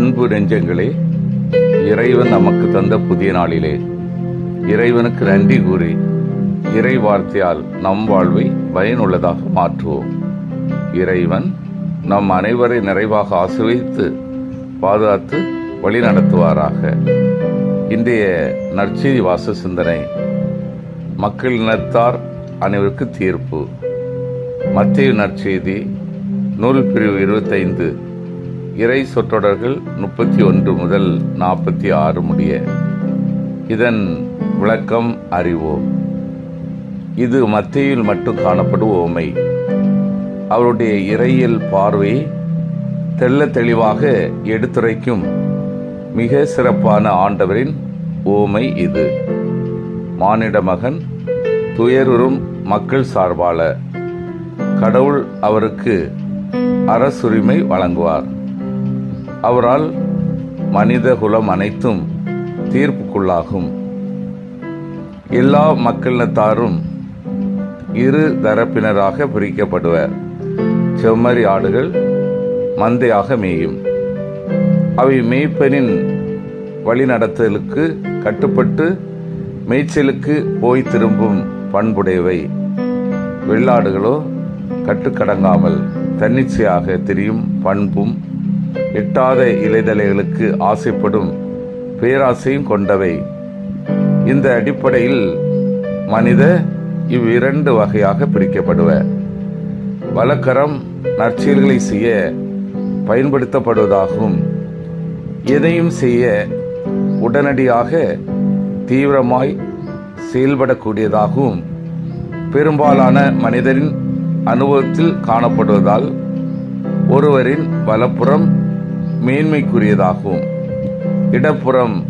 அன்பு நெஞ்சங்களே இறைவன் நமக்கு தந்த புதிய நாளிலே இறைவனுக்கு நன்றி கூறி இறை வார்த்தையால் நம் வாழ்வை பயனுள்ளதாக மாற்றுவோம். இறைவன் நம் அனைவரை நிறைவாக ஆசிர்வதித்து பாதுகாத்து வழி நடத்துவாராக. இன்றைய நற்செய்தி வாச சிந்தனை மக்கள் இனத்தார் அனைவருக்கு தீர்ப்பு மத்திய நற்செய்தி நூல் பிரிவு இருபத்தைந்து இறை சொற்றொடர்கள் முப்பத்தி ஒன்று முதல் நாற்பத்தி ஆறு முடிய. இதன் விளக்கம் அறிவோம். இது மத்தியில் மட்டும் காணப்படும் ஓமை அவருடைய இறையியல் பார்வை தெள்ள தெளிவாக எடுத்துரைக்கும் மிக சிறப்பான ஆண்டவரின் ஓமை இது. மானிட மகன் துயருறும் மக்கள் சார்பாளர். கடவுள் அவருக்கு அரசுரிமை வழங்குவார். அவரால் மனித குலம் அனைத்தும் தீர்ப்புக்குள்ளாகும். எல்லா மக்களினத்தாரும் இரு தரப்பினராக பிரிக்கப்படுவர். செம்மறி ஆடுகள் மந்தையாக மேயும். அவை மேய்ப்பனின் வழிநடத்தலுக்கு கட்டுப்பட்டு மேய்ச்சலுக்கு போய் திரும்பும் பண்புடையவை. வெள்ளாடுகளோ கட்டுக்கடங்காமல் தன்னிச்சையாக திரியும் பண்பும் எட்டாத இலைதலைகளுக்கு ஆசைப்படும் பேராசையும் கொண்டவை. இந்த அடிப்படையில் மனித இவ்விரண்டு வகையாக பிரிக்கப்படுவர் வலக்கரம் நற்செயல்களை செய்ய பயன்படுத்தப்படுவதாகவும் எதையும் செய்ய உடனடியாக தீவிரமாய் செயல்படக்கூடியதாகவும் பெரும்பாலான மனிதரின் அனுபவத்தில் காணப்படுவதால் ஒருவரின் வலப்புறம் மேன்மைக்குரியதாகவும் இடப்புறம்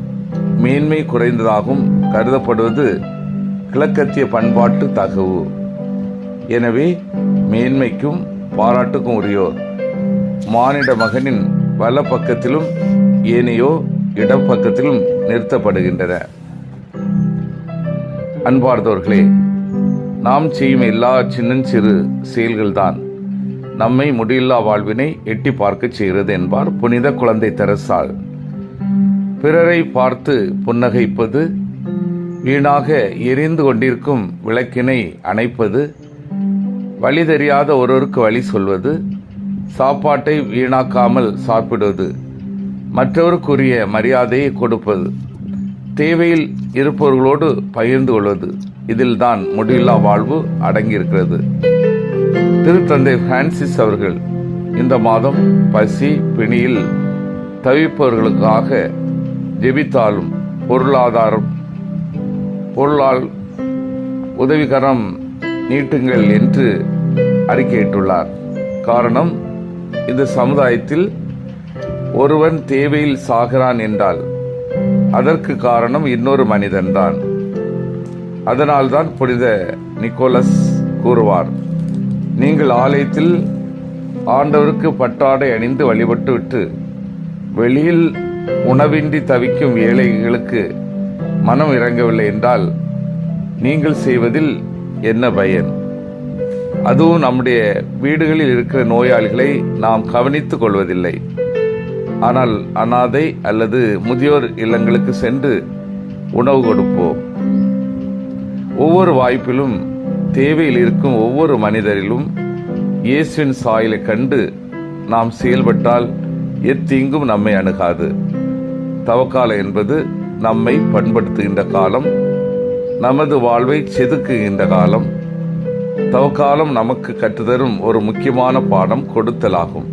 மேன்மை குறைந்ததாகவும் கருதப்படுவது கிழக்கத்திய பண்பாட்டு தகவு. எனவே மேன்மைக்கும் பாராட்டுக்கும் உரியோர். மானிட மகனின் வல பக்கத்திலும் ஏனையோ இடப்பக்கத்திலும் நிறுத்தப்படுகின்றன. அன்பார்ந்தவர்களே நாம் செய்யும் எல்லா சின்னஞ்சிறு செயல்கள்தான். நம்மை முடியில்லா வாழ்வினை எட்டி பார்க்கச் செய்கிறது என்பார் புனித குழந்தை தெரசால். பிறரை பார்த்து புன்னகைப்பது வீணாக எரிந்து கொண்டிருக்கும் விளக்கினை அணைப்பது வழி தெரியாத ஒருவருக்கு வழி சொல்வது சாப்பாட்டை வீணாக்காமல் சாப்பிடுவது மற்றவருக்குரிய மரியாதையை கொடுப்பது தேவையில் இருப்பவர்களோடு பகிர்ந்து கொள்வது இதில்தான் முடிவில்லா வாழ்வு அடங்கியிருக்கிறது. திருத்தந்தை பிரான்சிஸ் அவர்கள் இந்த மாதம் பசி பிணியில் தவிப்பவர்களுக்காக ஜெபித்தாலும் பொருளாதாரம் பொருளால் உதவிகரம் நீட்டுங்கள் என்று அறிக்கையிட்டுள்ளார். காரணம் இந்த சமுதாயத்தில் ஒருவன் தேவையில் சாகிறான் என்றால் அதற்கு காரணம் இன்னொரு மனிதன்தான். அதனால்தான் புனித நிக்கோலஸ் கூறுவார். நீங்கள் ஆலயத்தில் ஆண்டவருக்கு பட்டாடை அணிந்து வழிபட்டு விட்டு வெளியில் உணவின்றி தவிக்கும் ஏழைகளுக்கு மனம் இறங்கவில்லை என்றால் நீங்கள் செய்வதில் என்ன பயன்? அதுவும் நம்முடைய வீடுகளில் இருக்கிற நோயாளிகளை நாம் கவனித்துக் கொள்வதில்லை. ஆனால் அனாதை அல்லது முதியோர் இல்லங்களுக்கு சென்று உணவு கொடுப்போம். ஒவ்வொரு வாய்ப்பிலும் தேவையில் இருக்கும் ஒவ்வொரு மனிதரிலும் இயேசுவின் சாயலை கண்டு நாம் செயல்பட்டால் எத்தீங்கும் நம்மை அணுகாது. தவக்காலம் என்பது நம்மை பண்படுத்துகின்ற காலம் நமது வாழ்வை செதுக்குகின்ற காலம். தவக்காலம் நமக்கு கற்றுத்தரும் ஒரு முக்கியமான பாடம் கொடுத்தலாகும்.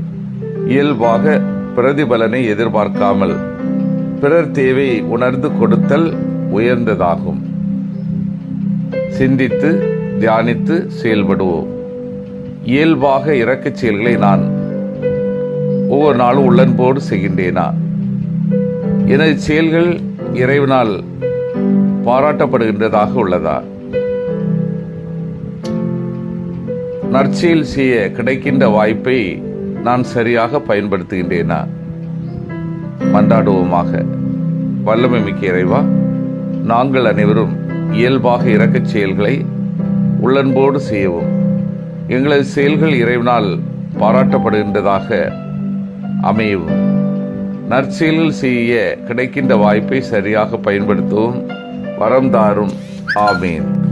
இயல்பாக பிரதிபலனை எதிர்பார்க்காமல் பிறர் தேவையை உணர்ந்து கொடுத்தல் உயர்ந்ததாகும். சிந்தித்து தியானித்து செயல்படுவோம். இயல்பாக இறக்கச் செயல்களை நான் ஒவ்வொரு நாளும் உள்ளன்போடு செய்கின்றேனா? எனது செயல்கள் இறைவனால் பாராட்டப்படுகின்றதாக உள்ளதா? நற்செயல் செய்ய கிடைக்கின்ற வாய்ப்பை நான் சரியாக பயன்படுத்துகின்றேனா? மன்றாடுவோமாக. வல்லமை மிக்க இறைவா நாங்கள் அனைவரும் இயல்பாக இறக்கச் செயல்களை உள்ளன்போடு செய்யவும். எங்களது செயல்கள் இறைவனால் பாராட்டப்படுகின்றதாக அமையவும். நற்செயல்கள் செய்ய கிடைக்கின்ற வாய்ப்பை சரியாக பயன்படுத்தவும் வரம் தாரும். ஆமீன்.